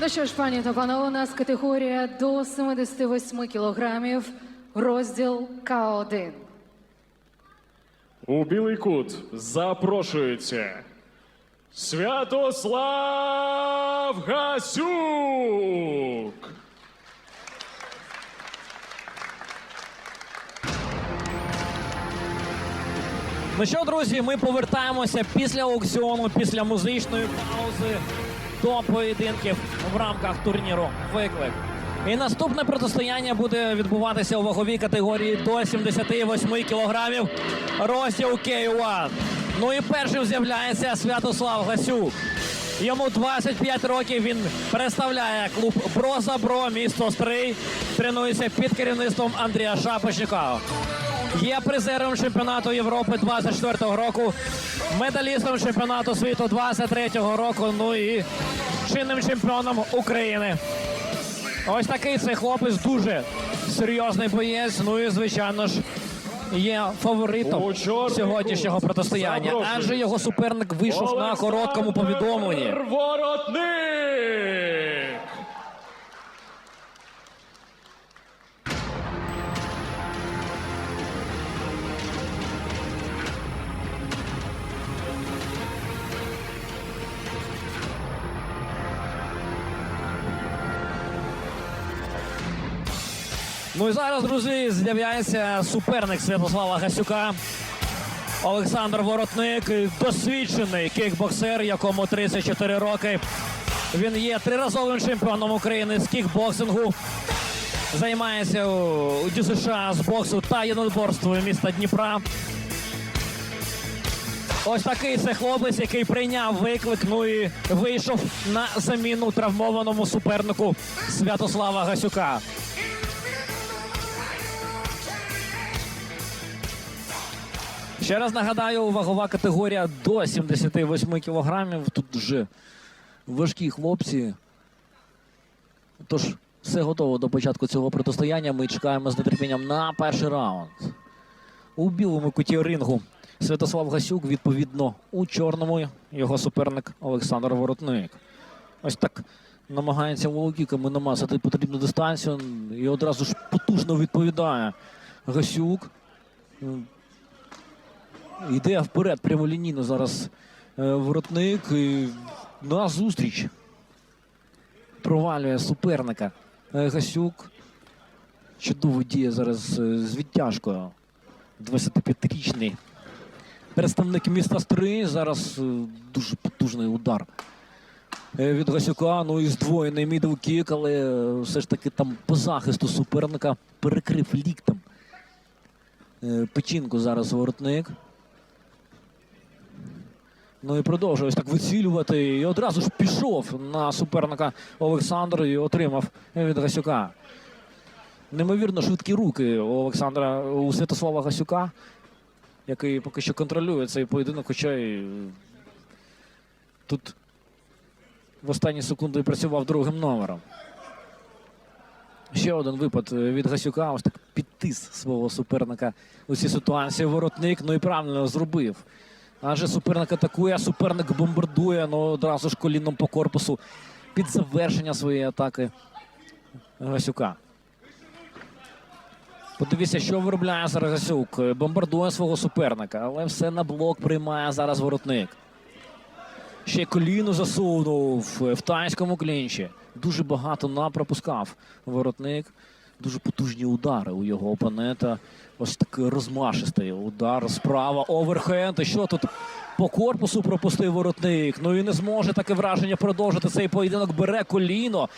Ну що ж, пані та панове, у нас категорія до 78 кілограмів, розділ К1. У білий кут запрошується Святослав Гасюк. Ну що, друзі, ми повертаємося після аукціону, після музичної паузи до поєдинків в рамках турніру Виклик. І наступне протистояння буде відбуватися у ваговій категорії до 78 кілограмів розділ K1. Ну і першим з'являється Святослав Гасюк. Йому 25 років. Він представляє клуб Бро за Бро, місто Стрий. Тренується під керівництвом Андрія Шапошника. Є призером чемпіонату Європи 24-го року, медалістом чемпіонату світу 23-го року. Ну і чинним чемпіоном України. Ось такий цей хлопець дуже серйозний боєць. Ну і звичайно ж є фаворитом сьогоднішнього протистояння, адже його суперник вийшов на короткому повідомленні. Ну і зараз, друзі, з'являється суперник Святослава Гасюка. Олександр Воротник, досвідчений кікбоксер, якому 34 роки. Він є триразовим чемпіоном України з кікбоксингу. Займається у ДЮСШ з боксу та єдиноборству міста Дніпра. Ось такий це хлопець, який прийняв виклик, ну і вийшов на заміну травмованому супернику Святослава Гасюка. Ще раз нагадаю, вагова категорія до 78 кілограмів. Тут вже важкі хлопці. Тож все готово до початку цього протистояння. Ми чекаємо з нетерпінням на перший раунд. У білому куті рингу Святослав Гасюк, відповідно, у чорному його суперник Олександр Воротник. Ось так намагається волокіками намасити потрібну дистанцію і одразу ж потужно відповідає Гасюк. Йде вперед прямолінійно зараз е, воротник. І на зустріч провалює суперника Е, Гасюк. Чудово діє зараз е, з відтяжкою. 25-річний представник міста Стри. Зараз дуже потужний удар від Гасюка. Ну і здвоєний мідл-кік, але все ж таки там по захисту суперника перекрив ліктем. Печінку зараз воротник. Ну і продовжує ось так вицілювати. І одразу ж пішов на суперника Олександр і отримав від Гасюка. Неймовірно швидкі руки у Олександра у Святослава Гасюка, який поки що контролює цей поєдинок, хоча е, тут в останні секунди працював другим номером. Ще один випад від Гасюка. Ось так підтис свого суперника у цій ситуації. Воротник, ну і правильно зробив. Адже суперник атакує, суперник бомбардує, ну одразу ж коліном по корпусу під завершення своєї атаки Гасюка. Подивіться, що виробляє зараз Гасюк. Бомбардує свого суперника, але все на блок приймає зараз воротник. Ще й коліно засунув в тайському клінчі. Дуже багато напропускав воротник. Дуже потужні удари у його опонента. Ось такий розмашистий удар справа. Оверхенд. І що тут по корпусу пропустив воротник? Ну і не зможе таке враження продовжити цей поєдинок. Бере коліно.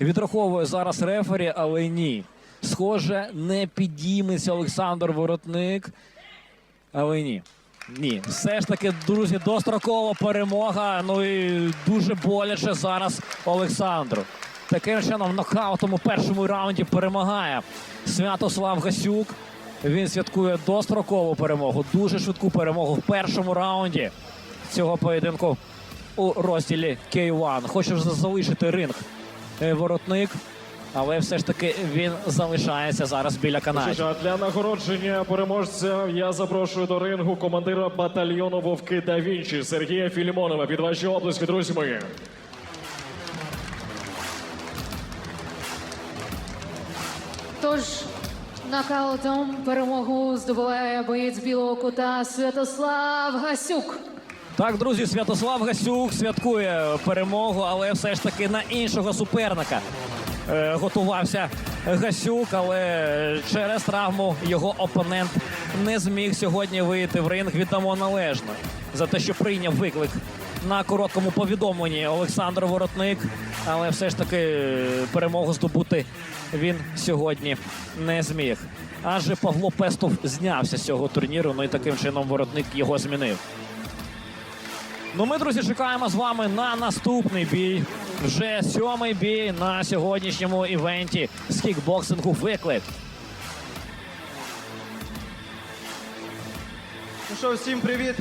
Відраховує зараз рефері, але ні. Схоже, не підійметься Олександр Воротник. Але ні. Ні, все ж таки, друзі, дострокова перемога. Ну і дуже боляче зараз Олександру. Таким чином, нокаутом у першому раунді перемагає Святослав Гасюк. Він святкує дострокову перемогу, дуже швидку перемогу в першому раунді цього поєдинку у розділі K1. Хоче залишити ринг е, воротник, але все ж таки він залишається зараз біля а для нагородження переможця я запрошую до рингу командира батальйону Вовки да Вінчі Сергія Філімонова. Під ваші обласки, друзі мої. Тож нокаутом перемогу здобуває боєць білого кута Святослав Гасюк. Так, друзі, Святослав Гасюк святкує перемогу, але все ж таки на іншого суперника е, готувався Гасюк, але через травму його опонент не зміг сьогодні вийти в ринг. Віддамо належно за те, що прийняв виклик на короткому повідомленні Олександр Воротник. Але все ж таки е, перемогу здобути він сьогодні не зміг. Адже Павло Пестов знявся з цього турніру, ну і таким чином воротник його змінив. Ну, ми, друзі, чекаємо з вами на наступний бій. Вже сьомий бій на сьогоднішньому івенті з кікбоксингу виклик. Ну що, всім привіт.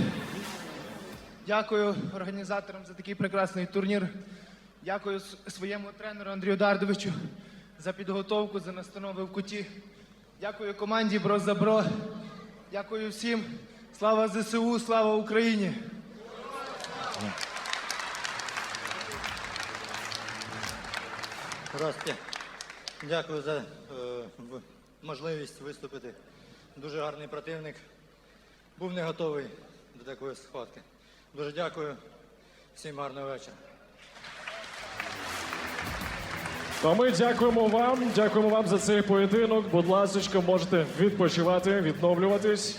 Дякую організаторам за такий прекрасний турнір. Дякую своєму тренеру Андрію Дардовичу за підготовку, за настанови в куті. Дякую команді Бро за Бро. Дякую всім. Слава ЗСУ, слава Україні! Здравствуйте. Дякую за е, можливість виступити. Дуже гарний противник. Був не готовий до такої схватки. Дуже дякую. Всім гарного вечора. То ми дякуємо вам. Дякуємо вам за цей поєдинок. Будь ласка, можете відпочивати, відновлюватись.